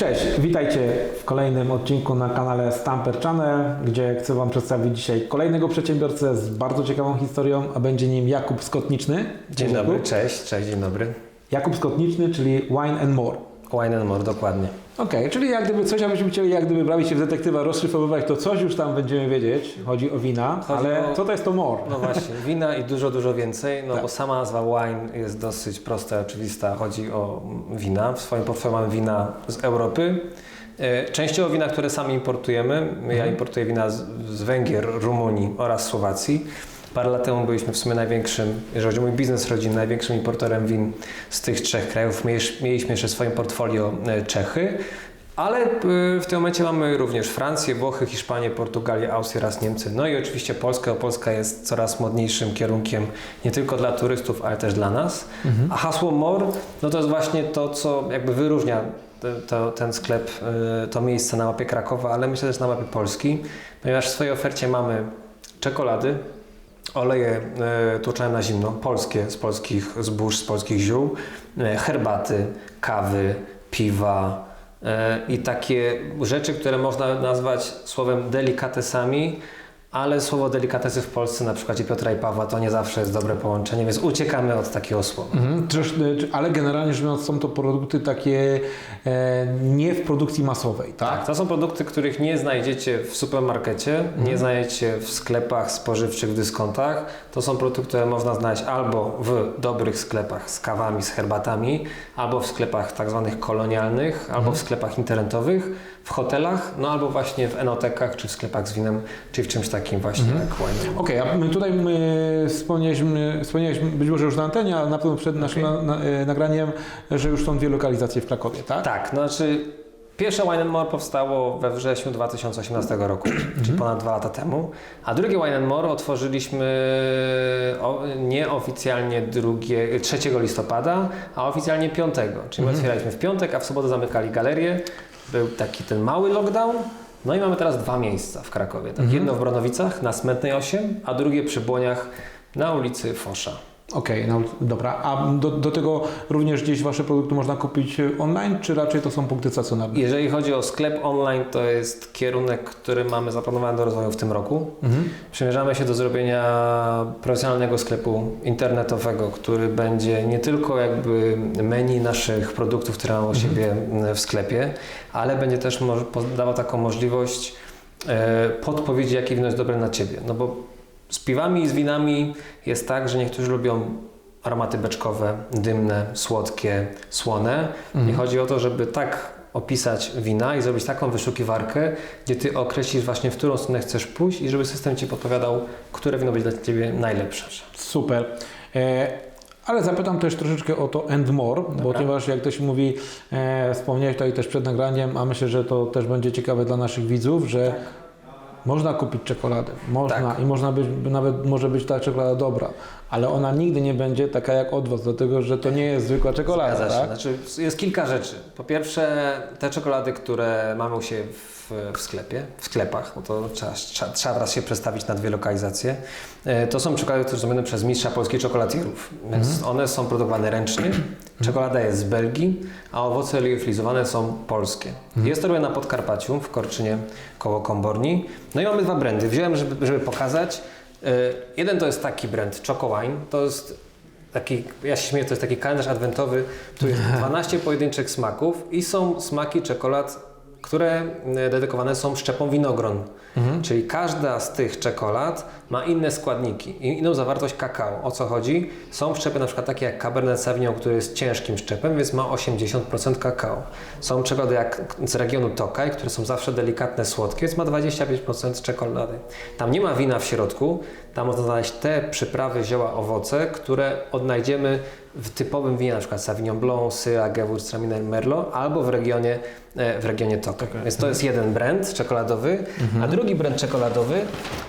Cześć, witajcie w kolejnym odcinku na kanale Stamper Channel, gdzie chcę Wam przedstawić dzisiaj kolejnego przedsiębiorcę z bardzo ciekawą historią, a będzie nim Jakub Skotniczny. Dzień dobry, cześć, cześć, dzień dobry. Jakub Skotniczny, czyli Wine and More. Wine and More, dokładnie. Okej, czyli jak gdyby coś, abyśmy chcieli, jak gdyby brali się w detektywa rozszyfrowywać, to coś już tam będziemy wiedzieć. Chodzi o wina, Chodzi ale o- co to jest to more? No właśnie, wina i dużo, dużo więcej, no Tak. bo sama nazwa wine jest dosyć prosta i oczywista. Chodzi o wina. W swoim portfelu mamy wina z Europy. E, Częściowo wina, które sami importujemy. Ja importuję wina z, z Węgier, Rumunii oraz Słowacji. Parę lat temu byliśmy w sumie największym, jeżeli chodzi o mój biznes rodzinny, największym importerem win z tych trzech krajów. Mieliś- Mieliśmy jeszcze w swoim portfolio e, Czechy. Ale y, w tym momencie mamy również Francję, Włochy, Hiszpanię, Portugalię, Austrię oraz Niemcy. No i oczywiście Polskę. Polska jest coraz modniejszym kierunkiem nie tylko dla turystów, ale też dla nas. A hasło MOR, no to jest właśnie to, co jakby wyróżnia to, ten sklep, y, to miejsce na mapie Krakowa, ale myślę też na mapie Polski, ponieważ w swojej ofercie mamy czekolady, oleje e, tłuczone na zimno, polskie, z polskich zbóż, z polskich ziół, e, herbaty, kawy, piwa e, i takie rzeczy, które można nazwać słowem delikatesami, ale słowo delikatesy w Polsce na przykładzie Piotra i Pawła to nie zawsze jest dobre połączenie, więc uciekamy od takiego słowa. Mhm, ale generalnie rzecz biorąc są to produkty takie e, nie w produkcji masowej, tak? Tak, to są produkty, których nie znajdziecie w supermarkecie, nie znajdziecie w sklepach spożywczych, w dyskontach. To są produkty, które można znaleźć albo w dobrych sklepach z kawami, z herbatami, albo w sklepach tak zwanych kolonialnych, albo w sklepach internetowych, w hotelach, no albo właśnie w enotekach, czy w sklepach z winem, czy w czymś takim właśnie jak wine. Okej, a my tutaj my wspomnieliśmy, wspomnieliśmy być może już na antenie, ale na pewno przed naszym na, na, e, nagraniem, że już są dwie lokalizacje w Krakowie, tak? Tak, znaczy pierwsze Wine and More powstało we wrześniu 2018 roku, czyli ponad dwa lata temu, a drugie Wine and More otworzyliśmy nieoficjalnie drugie, 3 listopada, a oficjalnie 5, czyli my otwieraliśmy w piątek, a w sobotę zamykali galerię. Był taki ten mały lockdown. No i mamy teraz dwa miejsca w Krakowie. Tak, Jedno w Bronowicach na Smętnej 8, a drugie przy Błoniach na ulicy Fosza. Okej, no dobra. A do, do tego również gdzieś Wasze produkty można kupić e, online, czy raczej to są punkty stacjonarne? Jeżeli chodzi o sklep online, to jest kierunek, który mamy zaplanowany do rozwoju w tym roku. Przymierzamy się do zrobienia profesjonalnego sklepu internetowego, który będzie nie tylko jakby menu naszych produktów, które mamy u siebie w sklepie, ale będzie też dawał taką możliwość e, podpowiedzi, jakie wino jest dobre na Ciebie. No bo z piwami i z winami jest tak, że niektórzy lubią aromaty beczkowe, dymne, słodkie, słone. I chodzi o to, żeby tak opisać wina i zrobić taką wyszukiwarkę, gdzie Ty określisz właśnie, w którą stronę chcesz pójść i żeby system Ci podpowiadał, które wino będzie dla Ciebie najlepsze. Super. E, ale zapytam też troszeczkę o to and more, bo ponieważ jak ktoś mówi, e, wspomniałeś tutaj też przed nagraniem, a myślę, że to też będzie ciekawe dla naszych widzów, że można kupić czekoladę, można Tak. i można być, nawet może być ta czekolada dobra, ale ona nigdy nie będzie taka jak od Was, dlatego że to nie jest zwykła czekolada, Zgadza się. tak? Znaczy, jest kilka rzeczy. Po pierwsze, te czekolady, które mamy u siebie w, w sklepie, w sklepach, no to trzeba, trzeba, trzeba teraz się przestawić na dwie lokalizacje. E, To są czekolady, które są zrobione przez mistrza polskich czekoladierów, więc one są produkowane ręcznie. Czekolada jest z Belgii, a owoce liofilizowane są polskie. Jest to robione na Podkarpaciu, w Korczynie koło Komborni. No i mamy dwa brandy. Wziąłem, żeby, żeby pokazać. E, Jeden to jest taki brand Choco Wine. To jest taki, ja się śmieję, to jest taki kalendarz adwentowy, tu jest 12 pojedynczych smaków i są smaki czekolad, które e, dedykowane są szczepom winogron. Czyli każda z tych czekolad ma inne składniki i inną zawartość kakao. O co chodzi? Są szczepy na przykład takie jak Cabernet Sauvignon, który jest ciężkim szczepem, więc ma 80% kakao. Są czekolady jak z regionu Tokaj, które są zawsze delikatne, słodkie, więc ma 25% czekolady. Tam nie ma wina w środku, tam można znaleźć te przyprawy, zioła, owoce, które odnajdziemy w typowym winie, na przykład Sauvignon Blanc, Syrah, Gewürztraminer, Merlot, albo w regionie, e, w regionie Tokaj. Więc to jest jeden brand czekoladowy, a drugi brand czekoladowy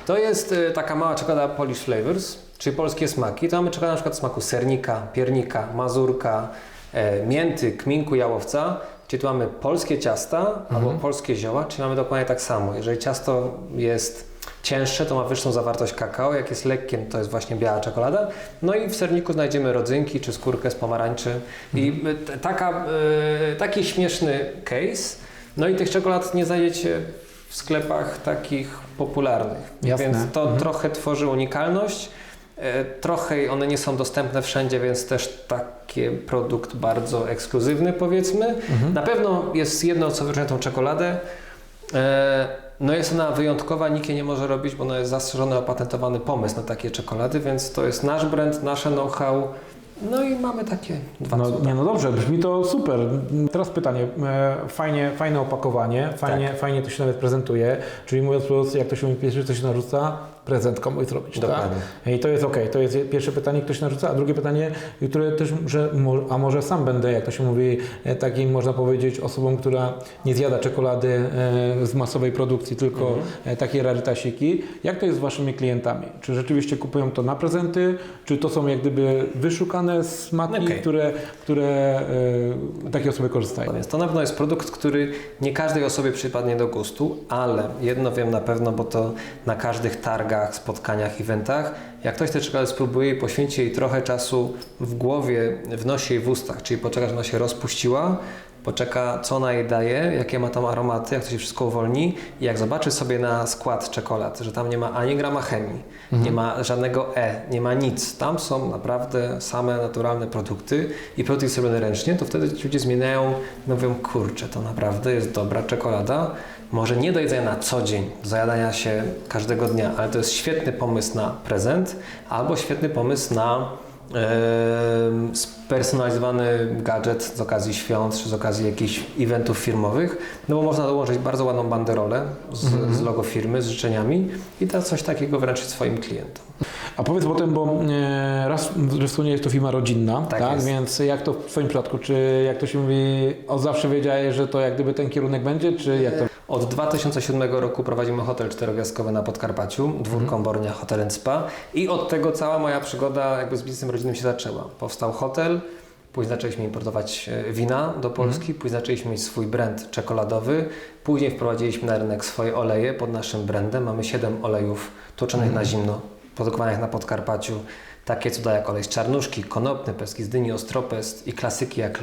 to jest e, taka mała czekolada Polish Flavors, czyli polskie smaki. To mamy czekoladę na przykład smaku sernika, piernika, mazurka, e, mięty, kminku, jałowca. Czyli tu mamy polskie ciasta albo polskie zioła, czyli mamy dokładnie tak samo. Jeżeli ciasto jest cięższe, to ma wyższą zawartość kakao, jak jest lekkie, to jest właśnie biała czekolada. No i w serniku znajdziemy rodzynki czy skórkę z pomarańczy. I y, t- taka, y, taki śmieszny case. No i tych czekolad nie znajdziecie w sklepach takich popularnych. Jasne. Więc to Mhm. trochę tworzy unikalność. E, Trochę one nie są dostępne wszędzie, więc też taki produkt bardzo ekskluzywny powiedzmy. Mhm. Na pewno jest jedno, co wyróżnia tą czekoladę. No jest ona wyjątkowa, nikt jej nie może robić, bo ona jest zastrzeżony, opatentowany pomysł na takie czekolady, więc to jest nasz brand, nasze know-how. No i mamy takie dwa No, cuda. nie, no dobrze, brzmi to super. Teraz pytanie, e, fajnie, fajne opakowanie, fajnie, Tak. fajnie to się nawet prezentuje, czyli mówiąc jak to się mówi, pierwsze co się narzuca, prezent komuś zrobić, Dokładnie. tak? I to jest ok, to jest pierwsze pytanie, ktoś narzuca, a drugie pytanie, które też, że, a może sam będę, jak to się mówi, e, takim można powiedzieć osobą, która nie zjada czekolady e, z masowej produkcji, tylko Mhm. e, takie rarytasiki. Jak to jest z Waszymi klientami? Czy rzeczywiście kupują to na prezenty, czy to są jak gdyby wyszukane smaki, Okej. które, które takie osoby korzystają? To na pewno jest produkt, który nie każdej osobie przypadnie do gustu, ale jedno wiem na pewno, bo to na każdych targach, spotkaniach, eventach, jak ktoś tę czekoladę spróbuje i poświęci jej trochę czasu w głowie, w nosie i w ustach, czyli poczeka, że ona się rozpuściła, poczeka, co ona jej daje, jakie ma tam aromaty, jak to się wszystko uwolni i jak zobaczy sobie na skład czekolad, że tam nie ma ani grama chemii, nie ma żadnego E, nie ma nic, tam są naprawdę same naturalne produkty i produkty są robione ręcznie, to wtedy ci ludzie zmieniają, mówią, kurczę, to naprawdę jest dobra czekolada, może nie do jedzenia na co dzień, do zajadania się każdego dnia, ale to jest świetny pomysł na prezent albo świetny pomysł na em, spersonalizowany gadżet z okazji świąt czy z okazji jakichś eventów firmowych, no bo można dołożyć bardzo ładną banderolę z, z logo firmy, z życzeniami i to coś takiego wręczyć swoim klientom. A powiedz potem, bo e, raz że wspomniałeś, to firma rodzinna, Tak tak? jest. Więc jak to w Twoim przypadku? Czy jak to się mówi, od zawsze wiedziałeś, że to jak gdyby ten kierunek będzie, czy jak to? Od 2007 roku prowadzimy hotel czterogwiazdkowy na Podkarpaciu, dwór Kombornia Hotel and Spa i od tego cała moja przygoda jakby z biznesem rodzinnym się zaczęła. Powstał hotel, później zaczęliśmy importować e, wina do Polski, później zaczęliśmy mieć swój brand czekoladowy, później wprowadziliśmy na rynek swoje oleje pod naszym brandem. Mamy 7 olejów tłoczonych na zimno, produkowanych na Podkarpaciu. Takie cuda jak olej z czarnuszki, konopny, peski z dyni, ostropest i klasyki jak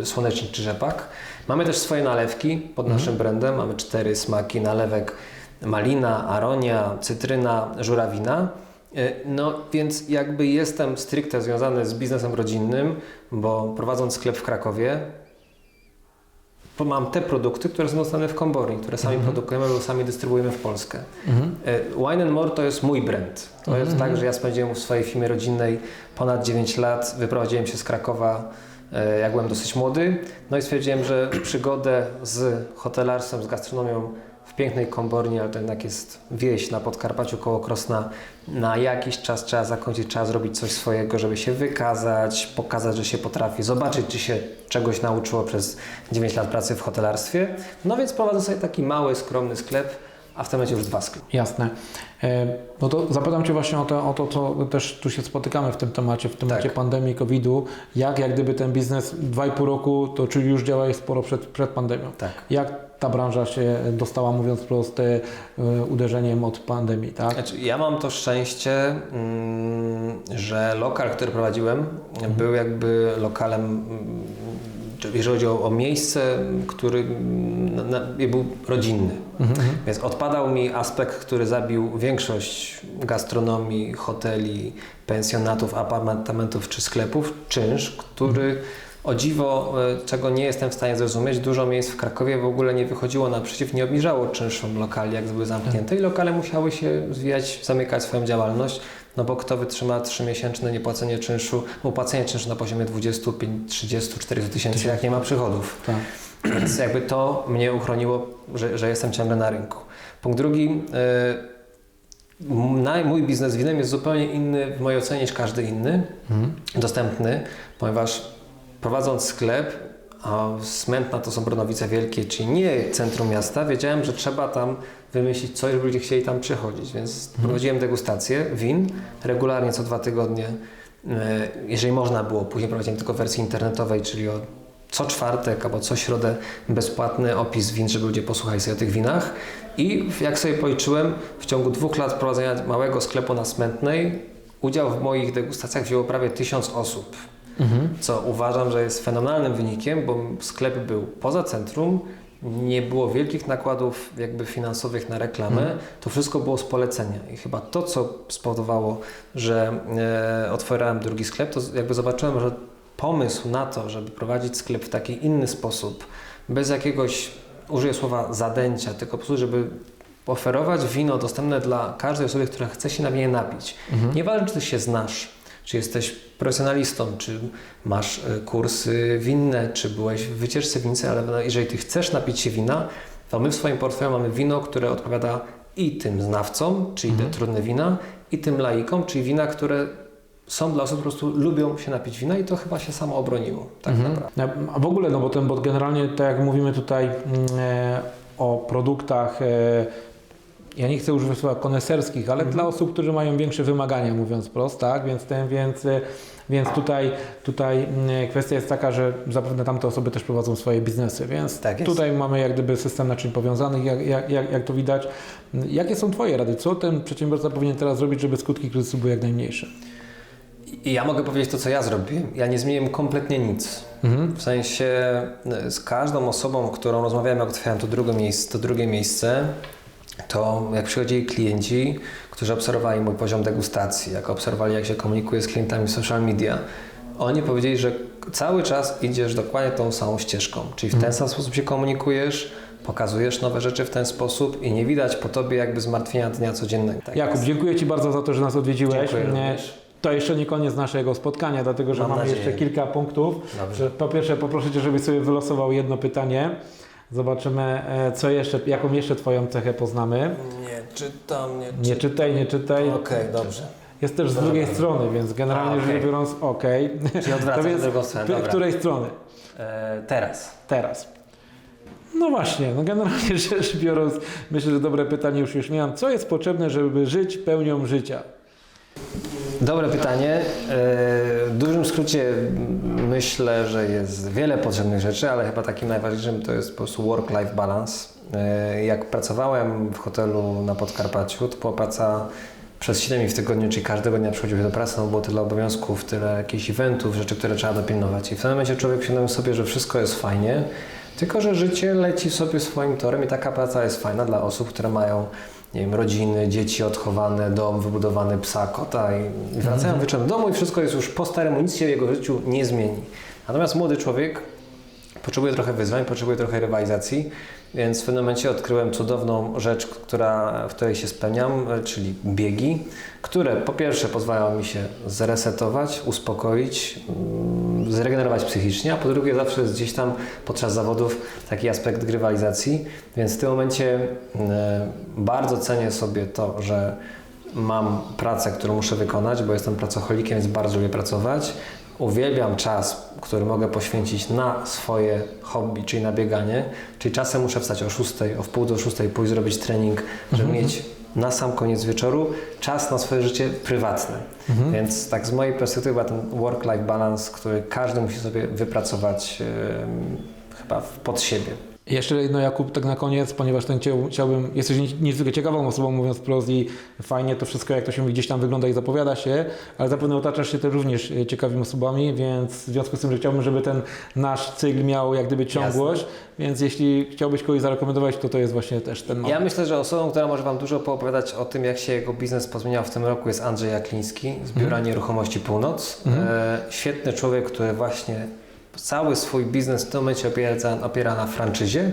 e, słonecznik czy rzepak. Mamy też swoje nalewki pod naszym brandem. Mamy cztery smaki nalewek malina, aronia, cytryna, żurawina. E, No więc jakby jestem stricte związany z biznesem rodzinnym, bo prowadząc sklep w Krakowie, mam te produkty, które są dostane w Komborii, które sami produkujemy lub sami dystrybuujemy w Polskę. E, Wine and More to jest mój brand. To jest tak, że ja spędziłem w swojej firmie rodzinnej ponad 9 lat, wyprowadziłem się z Krakowa, e, jak byłem dosyć młody, no i stwierdziłem, że przygodę z hotelarstwem, z gastronomią pięknej Komborni, ale to jednak jest wieś na Podkarpaciu koło Krosna, na jakiś czas trzeba zakończyć, trzeba zrobić coś swojego, żeby się wykazać, pokazać, że się potrafi, zobaczyć, czy się czegoś nauczyło przez 9 lat pracy w hotelarstwie. No więc prowadzę sobie taki mały, skromny sklep, a w tym momencie już dwa sklepy. Jasne. E, No to zapytam Cię właśnie o to, o to, co też tu się spotykamy w tym temacie, w temacie Tak. pandemii, COVID-u. Jak, jak gdyby ten biznes 2,5 roku, to czy już działałeś sporo przed, przed pandemią? Tak. Jak ta branża się dostała, mówiąc prosto, e, uderzeniem od pandemii, tak? Znaczy, ja mam to szczęście, mm, że lokal, który prowadziłem, był jakby lokalem, mm, jeżeli chodzi o, o miejsce, który na, na, był rodzinny. Więc odpadał mi aspekt, który zabił większość gastronomii, hoteli, pensjonatów, apartamentów czy sklepów, czynsz, który o dziwo, e, czego nie jestem w stanie zrozumieć, dużo miejsc w Krakowie w ogóle nie wychodziło naprzeciw, nie obniżało czynszom lokali, jak były zamknięte. I lokale musiały się zwijać, zamykać swoją działalność, no bo kto wytrzyma trzymiesięczne niepłacenie czynszu, no płacenie czynszu na poziomie 20, 5, 30, 40 tysięcy, jak nie ma przychodów. Tak. Więc jakby to mnie uchroniło, że, że jestem ciągle na rynku. Punkt drugi, y, na, mój biznes winem jest zupełnie inny w mojej ocenie niż każdy inny, dostępny, ponieważ prowadząc sklep, a Smętna to są Bronowice Wielkie, czyli nie centrum miasta, wiedziałem, że trzeba tam wymyślić coś, żeby ludzie chcieli tam przychodzić, więc prowadziłem degustację win regularnie co dwa tygodnie, y, jeżeli można było. Później prowadziłem tylko wersji internetowej, czyli o co czwartek albo co środę bezpłatny opis win, żeby ludzie posłuchali sobie o tych winach. I jak sobie policzyłem, w ciągu dwóch lat prowadzenia małego sklepu na Smętnej udział w moich degustacjach wzięło prawie tysiąc osób. Co uważam, że jest fenomenalnym wynikiem, bo sklep był poza centrum, nie było wielkich nakładów jakby finansowych na reklamę, to wszystko było z polecenia. I chyba to, co spowodowało, że e, otwierałem drugi sklep, to jakby zobaczyłem, że pomysł na to, żeby prowadzić sklep w taki inny sposób, bez jakiegoś, użyję słowa zadęcia, tylko po prostu, żeby oferować wino dostępne dla każdej osoby, która chce się na nie napić. Nieważne, czy ty się znasz, czy jesteś profesjonalistą, czy masz e, kursy winne, czy byłeś w wycieczce wince, ale jeżeli ty chcesz napić się wina, to my w swoim portfelu mamy wino, które odpowiada i tym znawcom, czyli te trudne wina, i tym laikom, czyli wina, które są dla osób, które po prostu lubią się napić wina i to chyba się samo obroniło, tak naprawdę. A w ogóle, no bo, ten, bo generalnie tak jak mówimy tutaj mm, e, o produktach, e, ja nie chcę używać słowa koneserskich, ale dla osób, którzy mają większe wymagania, mówiąc prosto, tak? Więc, ten, więc, e, więc tutaj, tutaj mm, kwestia jest taka, że zapewne tamte osoby też prowadzą swoje biznesy, więc Tak tutaj mamy jak gdyby system naczyń powiązanych, jak, jak, jak, jak to widać. Jakie są Twoje rady? Co ten przedsiębiorca powinien teraz zrobić, żeby skutki kryzysu były jak najmniejsze? I ja mogę powiedzieć to, co ja zrobiłem. Ja nie zmieniłem kompletnie nic. W sensie e, z każdą osobą, którą rozmawiałem, jak otwierałem to drugie miejsce, to drugie miejsce, to jak przychodzili klienci, którzy obserwowali mój poziom degustacji, jak obserwowali, jak się komunikuję z klientami w social media, oni powiedzieli, że cały czas idziesz dokładnie tą samą ścieżką, czyli w ten sam sposób się komunikujesz, pokazujesz nowe rzeczy w ten sposób i nie widać po tobie jakby zmartwienia dnia codziennego. Tak Jakub, jest. dziękuję Ci bardzo za to, że nas odwiedziłeś. To jeszcze nie koniec naszego spotkania, dlatego że Mam mamy nadzieję. jeszcze kilka punktów. Dobrze. Po pierwsze, poproszę Cię, żebyś sobie wylosował jedno pytanie. Zobaczymy, e, co jeszcze, jaką jeszcze Twoją cechę poznamy. Nie czytam, nie Nie czytaj, nie czytaj. Okej, dobrze. Jest też z drugiej strony, więc generalnie A, okej. rzecz biorąc, ok. Czyli odwracam w drugą stronę, dobra. której strony? E, teraz. Teraz. No właśnie, no generalnie rzecz biorąc, myślę, że dobre pytanie już już miałem. Co jest potrzebne, żeby żyć pełnią życia? Dobre pytanie. E, W dużym skrócie myślę, że jest wiele potrzebnych rzeczy, ale chyba takim najważniejszym to jest po prostu work-life balance. E, Jak pracowałem w hotelu na Podkarpaciu, to była praca przez 7 dni w tygodniu, czyli każdego dnia przychodziłem do pracy, no było tyle obowiązków, tyle jakichś eventów, rzeczy, które trzeba dopilnować. I w tym momencie człowiek świadomy sobie, że wszystko jest fajnie, tylko że życie leci sobie swoim torem i taka praca jest fajna dla osób, które mają nie wiem, rodziny, dzieci odchowane, dom wybudowany, psa, kota i, wracają wieczorem do domu i wszystko jest już po staremu, nic się w jego życiu nie zmieni. Natomiast młody człowiek potrzebuje trochę wyzwań, potrzebuje trochę rywalizacji, więc w pewnym momencie odkryłem cudowną rzecz, która, w której się spełniam, czyli biegi, które po pierwsze pozwalają mi się zresetować, uspokoić, mm, zregenerować psychicznie, a po drugie zawsze jest gdzieś tam podczas zawodów taki aspekt rywalizacji, więc w tym momencie e, bardzo cenię sobie to, że mam pracę, którą muszę wykonać, bo jestem pracocholikiem, więc bardzo lubię pracować. Uwielbiam czas, który mogę poświęcić na swoje hobby, czyli na bieganie. Czyli czasem muszę wstać o 6, o wpół do 6, pójść zrobić trening, żeby mieć na sam koniec wieczoru czas na swoje życie prywatne. Więc tak z mojej perspektywy chyba ten work-life balance, który każdy musi sobie wypracować em, chyba pod siebie. Jeszcze jedno Jakub, tak na koniec, ponieważ ten chciał, chciałbym, jesteś nie- niezwykle ciekawą osobą, mówiąc wprost i fajnie to wszystko, jak to się gdzieś tam wygląda i zapowiada się, ale zapewne otaczasz się też również e, ciekawymi osobami, więc w związku z tym, że chciałbym, żeby ten nasz cykl miał jak gdyby ciągłość, więc jeśli chciałbyś kogoś zarekomendować, to to jest właśnie też ten moment. Ja myślę, że osobą, która może Wam dużo poopowiadać o tym, jak się jego biznes pozmieniał w tym roku jest Andrzej Jakliński z Biura Nieruchomości Północ. E, świetny człowiek, który właśnie cały swój biznes w tym momencie opiera, opiera na franczyzie.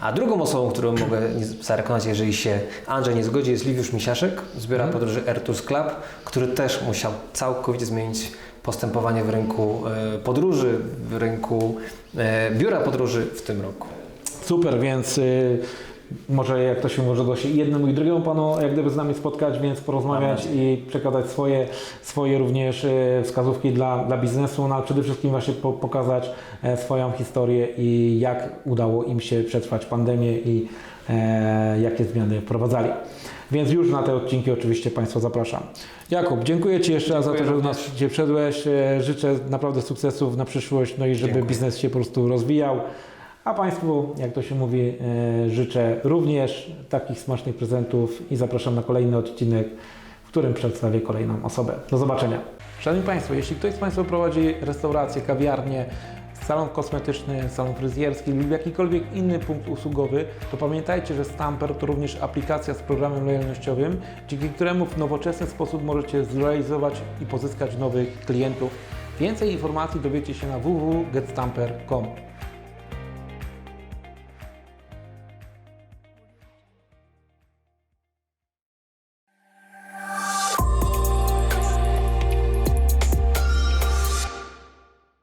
A drugą osobą, którą mogę zarekomendować, jeżeli się Andrzej nie zgodzi, jest Liwiusz Misiaszek z Biura Podróży Airtours Club, który też musiał całkowicie zmienić postępowanie w rynku e, podróży, w rynku e, biura podróży w tym roku. Super, więc y, może jak to się może się jednemu i drugiemu panu jak gdyby z nami spotkać, więc porozmawiać i przekazać swoje, swoje również y, wskazówki dla, dla biznesu, no przede wszystkim właśnie po, pokazać e, swoją historię i jak udało im się przetrwać pandemię i e, jakie zmiany wprowadzali. Więc już na te odcinki oczywiście Państwa zapraszam. Jakub, dziękuję Ci jeszcze raz za to, że do nas dzisiaj wszedłeś. E, Życzę naprawdę sukcesów na przyszłość, no i żeby Dziękuję. biznes się po prostu rozwijał. A Państwu, jak to się mówi, e, życzę również takich smacznych prezentów i zapraszam na kolejny odcinek, w którym przedstawię kolejną osobę. Do zobaczenia. Szanowni Państwo, jeśli ktoś z Państwa prowadzi restaurację, kawiarnię, salon kosmetyczny, salon fryzjerski lub jakikolwiek inny punkt usługowy, to pamiętajcie, że Stamper to również aplikacja z programem lojalnościowym, dzięki któremu w nowoczesny sposób możecie zrealizować i pozyskać nowych klientów. Więcej informacji dowiecie się na www.getstamper.com.